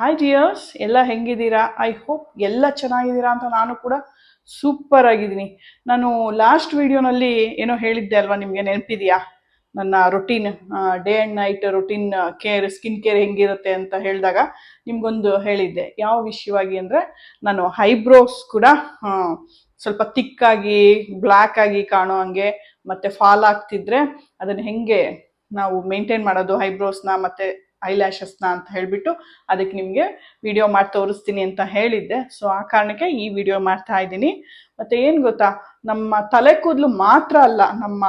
Hi dears ಎಲ್ಲ ಹೆಂಗಿದ್ದೀರಾ? I hope ಎಲ್ಲ ಚೆನ್ನಾಗಿದ್ದೀರಾ ಅಂತ ನಾನು ಕೂಡ ಸೂಪರ್ ಆಗಿದ್ದೀನಿ. ನಾನು ಲಾಸ್ಟ್ ವಿಡಿಯೋನಲ್ಲಿ ಏನೋ ಹೇಳಿದ್ದೆ ಅಲ್ವಾ, ನಿಮಗೆ ನೆನಪಿದೆಯಾ? ನನ್ನ routine day and night routine care skin care ಹೆಂಗಿರುತ್ತೆ ಅಂತ ಹೇಳಿದಾಗ ನಿಮ್ಗೊಂದು ಹೇಳಿದ್ದೆ. ಯಾವ ವಿಷಯವಾಗಿ ಅಂದರೆ ನಾನು ಹೈಬ್ರೋಸ್ ಕೂಡ ಸ್ವಲ್ಪ ತಿಕ್ಕಾಗಿ ಬ್ಲ್ಯಾಕ್ ಆಗಿ ಕಾಣೋ ಹಂಗೆ ಮತ್ತೆ ಫಾಲ್ ಆಗ್ತಿದ್ರೆ ಅದನ್ನು ಹೆಂಗೆ ನಾವು ಮೇಂಟೈನ್ ಮಾಡೋದು ಹೈಬ್ರೋಸ್ನ ಮತ್ತೆ ಐಲ್ಯಾಶಸ್ನ ಅಂತ ಹೇಳಿಬಿಟ್ಟು ಅದಕ್ಕೆ ನಿಮಗೆ ವಿಡಿಯೋ ಮಾಡಿ ತೋರಿಸ್ತೀನಿ ಅಂತ ಹೇಳಿದ್ದೆ. ಸೊ ಆ ಕಾರಣಕ್ಕೆ ಈ ವಿಡಿಯೋ ಮಾಡ್ತಾ ಇದ್ದೀನಿ. ಮತ್ತು ಏನು ಗೊತ್ತಾ? ನಮ್ಮ ತಲೆ ಕೂದಲು ಮಾತ್ರ ಅಲ್ಲ, ನಮ್ಮ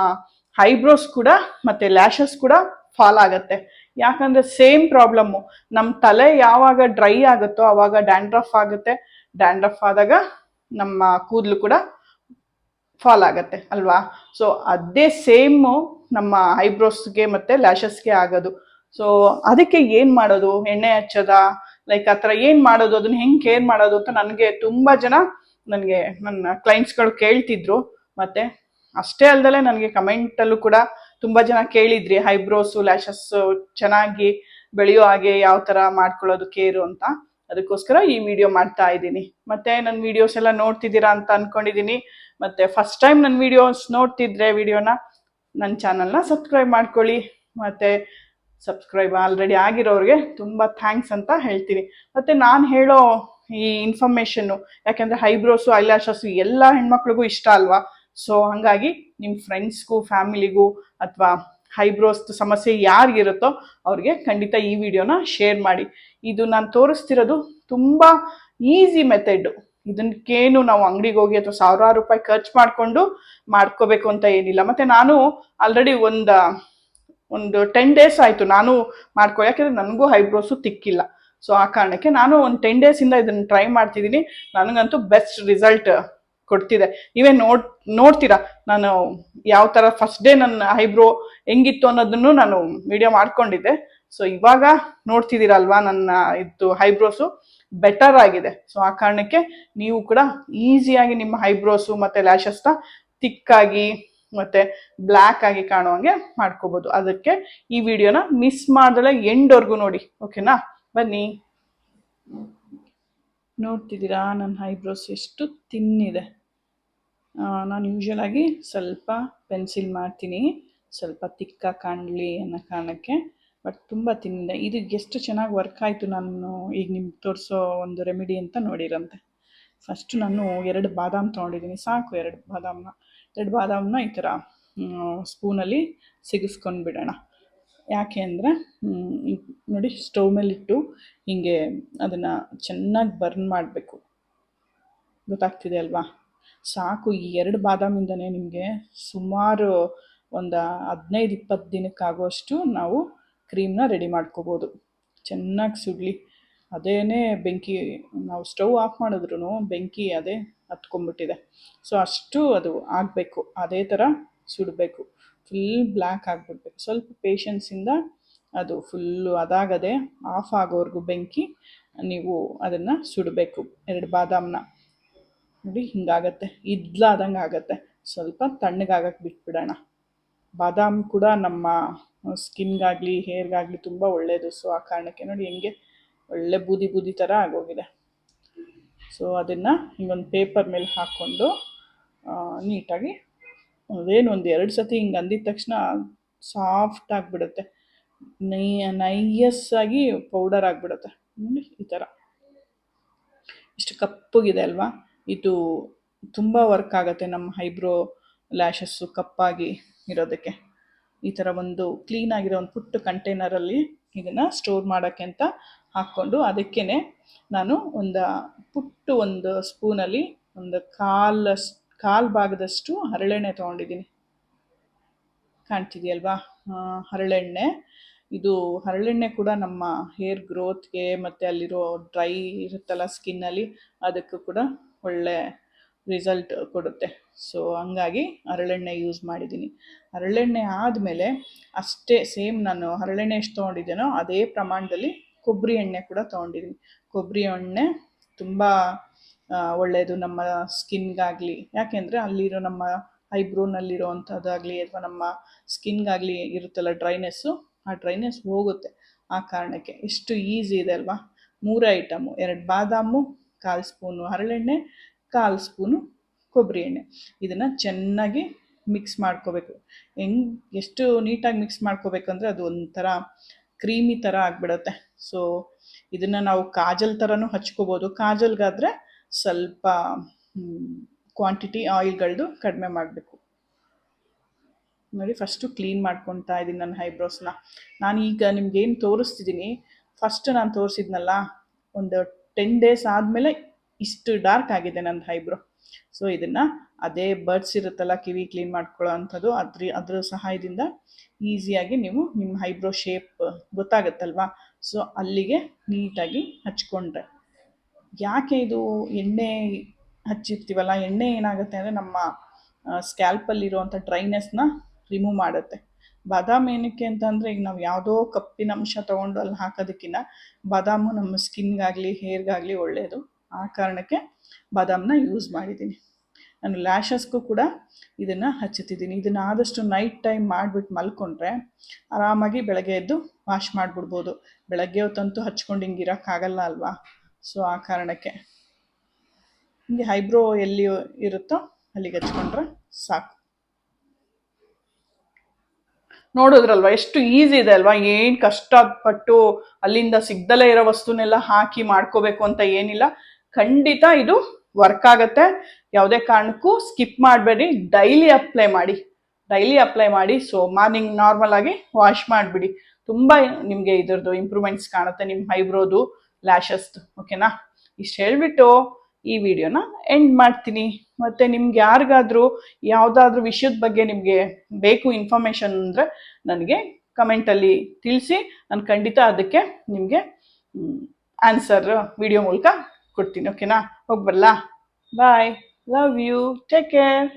ಐಬ್ರೋಸ್ ಕೂಡ ಮತ್ತೆ ಲ್ಯಾಶಸ್ ಕೂಡ ಫಾಲ್ ಆಗತ್ತೆ. ಯಾಕಂದ್ರೆ ಸೇಮ್ ಪ್ರಾಬ್ಲಮ್ಮು ನಮ್ಮ ತಲೆ ಯಾವಾಗ ಡ್ರೈ ಆಗುತ್ತೋ ಅವಾಗ ಡ್ಯಾಂಡ್ರಫ್ ಆಗುತ್ತೆ. ಡ್ಯಾಂಡ್ರಫ್ ಆದಾಗ ನಮ್ಮ ಕೂದಲು ಕೂಡ ಫಾಲ್ ಆಗತ್ತೆ, ಅಲ್ವಾ? ಸೊ ಅದೇ ಸೇಮು ನಮ್ಮ ಐಬ್ರೋಸ್ಗೆ ಮತ್ತು ಲ್ಯಾಶಸ್ಗೆ ಆಗೋದು. ಸೊ ಅದಕ್ಕೆ ಏನು ಮಾಡೋದು? ಎಣ್ಣೆ ಹಚ್ಚೋದ? ಲೈಕ್ ಆ ಥರ ಏನು ಮಾಡೋದು? ಅದನ್ನ ಹೆಂಗೆ ಕೇರ್ ಮಾಡೋದು ಅಂತ ನನಗೆ ತುಂಬ ಜನ ನನಗೆ ನನ್ನ ಕ್ಲೈಂಟ್ಸ್ಗಳು ಕೇಳ್ತಿದ್ರು. ಮತ್ತೆ ಅಷ್ಟೇ ಅಲ್ದಲೆ ನನಗೆ ಕಮೆಂಟಲ್ಲೂ ಕೂಡ ತುಂಬ ಜನ ಕೇಳಿದ್ರಿ ಐಬ್ರೋಸು ಲ್ಯಾಶಸ್ಸು ಚೆನ್ನಾಗಿ ಬೆಳೆಯೋ ಹಾಗೆ ಯಾವ ಥರ ಮಾಡ್ಕೊಳ್ಳೋದು? ಕೇರು ಅಂತ. ಅದಕ್ಕೋಸ್ಕರ ಈ ವಿಡಿಯೋ ಮಾಡ್ತಾ ಇದ್ದೀನಿ. ಮತ್ತೆ ನನ್ನ ವಿಡಿಯೋಸ್ ಎಲ್ಲ ನೋಡ್ತಿದ್ದೀರಾ ಅಂತ ಅನ್ಕೊಂಡಿದ್ದೀನಿ. ಮತ್ತೆ ಫಸ್ಟ್ ಟೈಮ್ ನನ್ನ ವಿಡಿಯೋಸ್ ನೋಡ್ತಿದ್ರೆ ವಿಡಿಯೋನ ನನ್ನ ಚಾನಲ್ನ ಸಬ್ಸ್ಕ್ರೈಬ್ ಮಾಡ್ಕೊಳ್ಳಿ. ಮತ್ತೆ ಸಬ್ಸ್ಕ್ರೈಬ್ ಆಲ್ರೆಡಿ ಆಗಿರೋರಿಗೆ ತುಂಬ ಥ್ಯಾಂಕ್ಸ್ ಅಂತ ಹೇಳ್ತೀನಿ. ಮತ್ತೆ ನಾನು ಹೇಳೋ ಈ ಇನ್ಫಾರ್ಮೇಷನ್ನು ಯಾಕೆಂದರೆ ಐಬ್ರೋಸು ಐಲ್ಯಾಶಸ್ಸು ಎಲ್ಲ ಹೆಣ್ಮಕ್ಳಿಗೂ ಇಷ್ಟ ಅಲ್ವಾ? ಸೊ ಹಾಗಾಗಿ ನಿಮ್ಮ ಫ್ರೆಂಡ್ಸ್ಗೂ ಫ್ಯಾಮಿಲಿಗೂ ಅಥವಾ ಹೈಬ್ರೋಸ್ ಸಮಸ್ಯೆ ಯಾರಿಗಿರುತ್ತೋ ಅವ್ರಿಗೆ ಖಂಡಿತ ಈ ವಿಡಿಯೋನ ಶೇರ್ ಮಾಡಿ. ಇದು ನಾನು ತೋರಿಸ್ತಿರೋದು ತುಂಬ ಈಸಿ ಮೆಥಡ್ ಇದಕ್ಕೇನು ನಾವು ಅಂಗಡಿಗೆ ಹೋಗಿ ಅಥವಾ ಸಾವಿರಾರು ರೂಪಾಯಿ ಖರ್ಚು ಮಾಡಿಕೊಂಡು ಮಾಡ್ಕೋಬೇಕು ಅಂತ ಏನಿಲ್ಲ. ಮತ್ತೆ ನಾನು ಆಲ್ರೆಡಿ ಒಂದು ಒಂದು ಟೆನ್ ಡೇಸ್ ಆಯಿತು ನಾನು ಮಾಡ್ಕೊ ಯಾಕಂದ್ರೆ ನನಗೂ ಐಬ್ರೋಸು ತಿಕ್ಕಿಲ್ಲ. ಸೊ ಆ ಕಾರಣಕ್ಕೆ ನಾನು ಒಂದು ಟೆನ್ ಡೇಸಿಂದ ಇದನ್ನು ಟ್ರೈ ಮಾಡ್ತಿದ್ದೀನಿ ನನಗಂತೂ ಬೆಸ್ಟ್ ರಿಸಲ್ಟ್ ಕೊಡ್ತಿದೆ. ನೀವೇ ನೋಡ್ ನೋಡ್ತೀರಾ, ನಾನು ಯಾವ ಥರ ಫಸ್ಟ್ ಡೇ ನನ್ನ ಹೈಬ್ರೋ ಹೆಂಗಿತ್ತು ಅನ್ನೋದನ್ನು ನಾನು ವಿಡಿಯೋ ಮಾಡ್ಕೊಂಡಿದ್ದೆ. ಸೊ ಇವಾಗ ನೋಡ್ತಿದ್ದೀರಲ್ವಾ ನನ್ನ ಇದು ಐಬ್ರೋಸು ಬೆಟರ್ ಆಗಿದೆ. ಸೊ ಆ ಕಾರಣಕ್ಕೆ ನೀವು ಕೂಡ ಈಸಿಯಾಗಿ ನಿಮ್ಮ ಹೈಬ್ರೋಸು ಮತ್ತು ಲ್ಯಾಶಸ್ನ ತಿಕ್ಕಾಗಿ ಮತ್ತೆ ಬ್ಲ್ಯಾಕ್ ಆಗಿ ಕಾಣುವಂಗೆ ಮಾಡ್ಕೋಬೋದು. ಅದಕ್ಕೆ ಈ ವಿಡಿಯೋನ ಮಿಸ್ ಮಾಡ್ದಲೆ ಎಂಡ್ವರೆಗೂ ನೋಡಿ ಓಕೆನಾ ಬನ್ನಿ. ನೋಡ್ತಿದ್ದೀರಾ ನನ್ನ ಐಬ್ರೋಸ್ ಎಷ್ಟು ತಿನ್ನಿದೆ ನಾನು ಯೂಶಲ್ ಆಗಿ ಸ್ವಲ್ಪ ಪೆನ್ಸಿಲ್ ಮಾಡ್ತೀನಿ, ಸ್ವಲ್ಪ ತಿಕ್ಕ ಕಾಣಲಿ ಅನ್ನೋ ಕಾರಣಕ್ಕೆ ಬಟ್ ತುಂಬ ತಿನ್ನಿದೆ ಇದು ಎಷ್ಟು ಚೆನ್ನಾಗಿ ವರ್ಕ್ ಆಯಿತು ನಾನು ಈಗ ನಿಮ್ಗೆ ತೋರಿಸೋ ಒಂದು ರೆಮಿಡಿ ಅಂತ ನೋಡಿರಂತೆ. ಫಸ್ಟು ನಾನು ಎರಡು ಬಾದಾಮ್ ತೊಗೊಂಡಿದ್ದೀನಿ, ಸಾಕು ಎರಡು ಬಾದಾಮ್ನ. ಎರಡು ಬಾದಾಮನ್ನ ಈ ಥರ ಸ್ಪೂನಲ್ಲಿ ಸಿಗಿಸ್ಕೊಂಡು ಬಿಡೋಣ. ಯಾಕೆ ಅಂದರೆ ನೋಡಿ ಸ್ಟವ್ ಮೇಲಿಟ್ಟು ಹೀಗೆ ಅದನ್ನು ಚೆನ್ನಾಗಿ ಬರ್ನ್ ಮಾಡಬೇಕು. ಗೊತ್ತಾಗ್ತಿದೆ ಅಲ್ವಾ? ಸಾಕು, ಈ ಎರಡು ಬಾದಾಮಿಂದನೇ ನಿಮಗೆ ಸುಮಾರು ಒಂದು ಹದಿನೈದು, ಇಪ್ಪತ್ತು ದಿನಕ್ಕಾಗುವಷ್ಟು ನಾವು ಕ್ರೀಮ್ನ ರೆಡಿ ಮಾಡ್ಕೋಬೋದು. ಚೆನ್ನಾಗಿ ಸುಡಲಿ. ಅದೇನೇ ಬೆಂಕಿ, ನಾವು ಸ್ಟವ್ ಆಫ್ ಮಾಡಿದ್ರು ಬೆಂಕಿ ಅದೇ ಹತ್ಕೊಂಡ್ಬಿಟ್ಟಿದೆ. ಸೊ ಅಷ್ಟು ಅದು ಆಗಬೇಕು. ಅದೇ ಥರ ಸುಡಬೇಕು. ಫುಲ್ ಬ್ಲ್ಯಾಕ್ ಆಗಿಬಿಡ್ಬೇಕು. ಸ್ವಲ್ಪ ಪೇಷನ್ಸಿಂದ ಅದು ಫುಲ್ಲು ಅದಾಗದೆ ಆಫ್ ಆಗೋವರೆಗೂ ಬೆಂಕಿ ನೀವು ಅದನ್ನು ಸುಡಬೇಕು. ಎರಡು ಬಾದಾಮನ್ನ ನೋಡಿ, ಹಿಂಗಾಗತ್ತೆ. ಇದ್ಲಾದಂಗೆ ಆಗತ್ತೆ. ಸ್ವಲ್ಪ ತಣ್ಣಗಾಗಕ್ಕೆ ಬಿಟ್ಬಿಡೋಣ. ಬಾದಾಮ್ ಕೂಡ ನಮ್ಮ ಸ್ಕಿನ್ಗಾಗಲಿ, ಹೇರ್ಗಾಗಲಿ ತುಂಬ ಒಳ್ಳೆಯದು ಸೊ ಆ ಕಾರಣಕ್ಕೆ ನೋಡಿ, ಹೆಂಗೆ ಒಳ್ಳೆ ಬೂದಿ ಬೂದಿ ಥರ ಆಗೋಗಿದೆ. ಸೊ ಅದನ್ನು ಹಿಂಗೊಂದು ಪೇಪರ್ ಮೇಲೆ ಹಾಕ್ಕೊಂಡು ನೀಟಾಗಿ ಅದೇನು ಒಂದು ಎರಡು ಸತಿ ಹಿಂಗೆ ಅಂದಿದ ತಕ್ಷಣ ಸಾಫ್ಟ್ ಆಗಿಬಿಡುತ್ತೆ. ನೈ, ನೈಯಸ್ ಆಗಿ ಪೌಡರ್ ಆಗಿಬಿಡುತ್ತೆ. ನೋಡಿ, ಈ ಥರ ಇಷ್ಟು ಕಪ್ಪಗಿದೆ ಅಲ್ವಾ? ಇದು ತುಂಬ ವರ್ಕ್ ಆಗುತ್ತೆ ನಮ್ಮ ಹೈಬ್ರೋ ಲ್ಯಾಶಸ್ಸು ಕಪ್ಪಾಗಿ ಇರೋದಕ್ಕೆ. ಈ ಥರ ಒಂದು ಕ್ಲೀನ್ ಆಗಿರೋ ಒಂದು ಪುಟ್ಟ ಕಂಟೈನರಲ್ಲಿ ಇದನ್ನು ಸ್ಟೋರ್ ಮಾಡೋಕ್ಕೆ ಅಂತ ಹಾಕ್ಕೊಂಡು ಅದಕ್ಕೇ ನಾನು ಒಂದು ಪುಟ್ಟು ಒಂದು ಸ್ಪೂನಲ್ಲಿ ಒಂದು ಕಾಲಷ್ಟು ಕಾಲು ಭಾಗದಷ್ಟು ಹರಳೆಣ್ಣೆ ತೊಗೊಂಡಿದ್ದೀನಿ. ಕಾಣ್ತಿದೆಯಲ್ವಾ? ಹರಳೆಣ್ಣೆ. ಇದು ಹರಳೆಣ್ಣೆ ಕೂಡ ನಮ್ಮ ಹೇರ್ ಗ್ರೋತ್ಗೆ ಮತ್ತು ಅಲ್ಲಿರೋ ಡ್ರೈ ಇರುತ್ತಲ್ಲ ಸ್ಕಿನ್ನಲ್ಲಿ ಅದಕ್ಕೂ ಕೂಡ ಒಳ್ಳೆ ರಿಸಲ್ಟ್ ಕೊಡುತ್ತೆ. ಸೊ, ಹಂಗಾಗಿ ಹರಳೆಣ್ಣೆ ಯೂಸ್ ಮಾಡಿದ್ದೀನಿ. ಹರಳೆಣ್ಣೆ ಆದಮೇಲೆ ಅಷ್ಟೇ ಸೇಮ್ ನಾನು ಹರಳೆಣ್ಣೆ ಎಷ್ಟು ತೊಗೊಂಡಿದ್ದೇನೋ ಅದೇ ಪ್ರಮಾಣದಲ್ಲಿ ಕೊಬ್ಬರಿ ಎಣ್ಣೆ ಕೂಡ ತೊಗೊಂಡಿದ್ದೀನಿ ಕೊಬ್ಬರಿ ಎಣ್ಣೆ ತುಂಬ ಒಳ್ಳೆಯದು ನಮ್ಮ ಸ್ಕಿನ್ಗಾಗಲಿ. ಯಾಕೆಂದರೆ ಅಲ್ಲಿರೋ ನಮ್ಮ ಐಬ್ರೋನಲ್ಲಿರೋ ಅಂಥದ್ದಾಗಲಿ ಅಥವಾ ನಮ್ಮ ಸ್ಕಿನ್ಗಾಗಲಿ ಇರುತ್ತಲ್ಲ ಡ್ರೈನೆಸ್ಸು, ಆ ಡ್ರೈನೆಸ್ ಹೋಗುತ್ತೆ ಆ ಕಾರಣಕ್ಕೆ. ಎಷ್ಟು ಈಸಿ ಇದೆ ಅಲ್ವಾ? ಮೂರು ಐಟಮು. ಎರಡು ಬಾದಾಮು, ಕಾಲು ಸ್ಪೂನು ಹರಳೆಣ್ಣೆ, ಕಾಲು ಸ್ಪೂನು ಕೊಬ್ಬರಿ ಎಣ್ಣೆ. ಇದನ್ನು ಚೆನ್ನಾಗಿ ಮಿಕ್ಸ್ ಮಾಡ್ಕೋಬೇಕು. ಹೆಂಗ್, ಎಷ್ಟು ನೀಟಾಗಿ ಮಿಕ್ಸ್ ಮಾಡ್ಕೋಬೇಕಂದ್ರೆ ಅದು ಒಂಥರ ಕ್ರೀಮಿ ಥರ ಆಗಿಬಿಡುತ್ತೆ. ಸೊ ಇದನ್ನ ನಾವು ಕಾಜಲ್ ಥರನೂ ಹಚ್ಕೋಬೋದು. ಕಾಜಲ್ಗಾದ್ರೆ ಸ್ವಲ್ಪ ಕ್ವಾಂಟಿಟಿ ಆಯಿಲ್ಗಳದ್ದು ಕಡಿಮೆ ಮಾಡಬೇಕು. ನೋಡಿ ಫಸ್ಟು ಕ್ಲೀನ್ ಮಾಡ್ಕೊತಾ ಇದ್ದೀನಿ ನನ್ನ ಐಬ್ರೋಸ್ನ ನಾನು ಈಗ ನಿಮ್ಗೆ ಏನು ತೋರಿಸ್ತಿದ್ದೀನಿ ಫಸ್ಟ್ ನಾನು ತೋರಿಸಿದ್ನಲ್ಲ, ಒಂದು ಟೆನ್ ಡೇಸ್ ಆದಮೇಲೆ ಇಷ್ಟು ಡಾರ್ಕ್ ಆಗಿದೆ ನನ್ನ ಹೈಬ್ರೋ ಸೊ ಇದನ್ನು ಅದೇ ಬರ್ಡ್ಸ್ ಇರುತ್ತಲ್ಲ, ಕಿವಿ ಕ್ಲೀನ್ ಮಾಡ್ಕೊಳ್ಳೋ ಅಂಥದ್ದು, ಅದ್ರ ಅದ್ರ ಸಹಾಯದಿಂದ ಈಸಿಯಾಗಿ ನೀವು ನಿಮ್ಮ ಹೈಬ್ರೋ ಶೇಪ್ ಗೊತ್ತಾಗುತ್ತಲ್ವಾ? ಸೊ ಅಲ್ಲಿಗೆ ನೀಟಾಗಿ ಹಚ್ಕೊಂಡ್ರೆ. ಯಾಕೆ ಇದು ಎಣ್ಣೆ ಹಚ್ಚಿರ್ತೀವಲ್ಲ, ಎಣ್ಣೆ ಏನಾಗುತ್ತೆ ಅಂದರೆ ನಮ್ಮ ಸ್ಕ್ಯಾಲ್ಪಲ್ಲಿರುವಂಥ ಡ್ರೈನೆಸ್ನ ರಿಮೂವ್ ಮಾಡುತ್ತೆ. ಬಾದಾಮ್ ಏನಕ್ಕೆ ಅಂತಂದರೆ, ಈಗ ನಾವು ಯಾವುದೋ ಕಪ್ಪಿನ ಅಂಶ ತೊಗೊಂಡು ಅಲ್ಲಿ ಹಾಕೋದಕ್ಕಿಂತ ಬಾದಾಮು ನಮ್ಮ ಸ್ಕಿನ್ಗಾಗಲಿ, ಹೇರ್ಗಾಗಲಿ ಒಳ್ಳೆಯದು ಆ ಕಾರಣಕ್ಕೆ ಬಾದಾಮನ್ನ ಯೂಸ್ ಮಾಡಿದ್ದೀನಿ. ನಾನು ಲ್ಯಾಶಸ್ಗೂ ಕೂಡ ಇದನ್ನು ಹಚ್ಚುತ್ತಿದ್ದೀನಿ. ಇದನ್ನು ಆದಷ್ಟು ನೈಟ್ ಟೈಮ್ ಮಾಡಿಬಿಟ್ಟು ಮಲ್ಕೊಂಡ್ರೆ ಆರಾಮಾಗಿ ಬೆಳಗ್ಗೆ ಎದ್ದು ವಾಶ್ ಮಾಡಿಬಿಡ್ಬೋದು. ಬೆಳಗ್ಗೆ ಹೊತ್ತಂತೂ ಹಚ್ಕೊಂಡು ಹಿಂಗೆ ಇರೋಕ್ಕಾಗಲ್ಲ ಅಲ್ವಾ? ಸೊ ಆ ಕಾರಣಕ್ಕೆ. ಹಿಂಗೆ ಹೈಬ್ರೋ ಎಲ್ಲಿ ಇರುತ್ತೋ ಅಲ್ಲಿಗೆ ಹಚ್ಕೊಂಡ್ರೆ ಸಾಕು. ನೋಡಿದ್ರಲ್ವಾ, ಎಷ್ಟು ಈಸಿ ಇದೆ ಅಲ್ವಾ? ಏನು ಕಷ್ಟಪಟ್ಟು ಅಲ್ಲಿಂದ ಸಿಗ್ದಲೇ ಇರೋ ವಸ್ತುನೆಲ್ಲ ಹಾಕಿ ಮಾಡ್ಕೋಬೇಕು ಅಂತ ಏನಿಲ್ಲ. ಖಂಡಿತ ಇದು ವರ್ಕ್ ಆಗುತ್ತೆ. ಯಾವುದೇ ಕಾರಣಕ್ಕೂ ಸ್ಕಿಪ್ ಮಾಡಬೇಡಿ. ಡೈಲಿ ಅಪ್ಲೈ ಮಾಡಿ. ಡೈಲಿ ಅಪ್ಲೈ ಮಾಡಿ. ಸೊ ಮಾರ್ನಿಂಗ್ ನಾರ್ಮಲ್ ಆಗಿ ವಾಶ್ ಮಾಡಿಬಿಡಿ. ತುಂಬ ನಿಮಗೆ ಇದ್ರದ್ದು ಇಂಪ್ರೂವ್ಮೆಂಟ್ಸ್ ಕಾಣುತ್ತೆ ನಿಮ್ಮ ಐಬ್ರೋದು ಲ್ಯಾಶಸ್ದು ಓಕೆನಾ ಇಷ್ಟು ಹೇಳ್ಬಿಟ್ಟು ಈ ವಿಡಿಯೋನ ಎಂಡ್ ಮಾಡ್ತೀನಿ. ಮತ್ತು ನಿಮ್ಗೆ ಯಾರಿಗಾದ್ರೂ ಯಾವುದಾದ್ರೂ ವಿಷಯದ ಬಗ್ಗೆ ನಿಮಗೆ ಬೇಕು ಇನ್ಫಾರ್ಮೇಶನ್ ಅಂದರೆ ನನಗೆ ಕಮೆಂಟಲ್ಲಿ ತಿಳಿಸಿ, ನಾನು ಖಂಡಿತ ಅದಕ್ಕೆ ನಿಮಗೆ ಆನ್ಸರ್ ವಿಡಿಯೋ ಮೂಲಕ ಕೊಡ್ತೀನಿ ಓಕೆನಾ ಹೋಗ್ಬರ್ಲಾ bye love you take care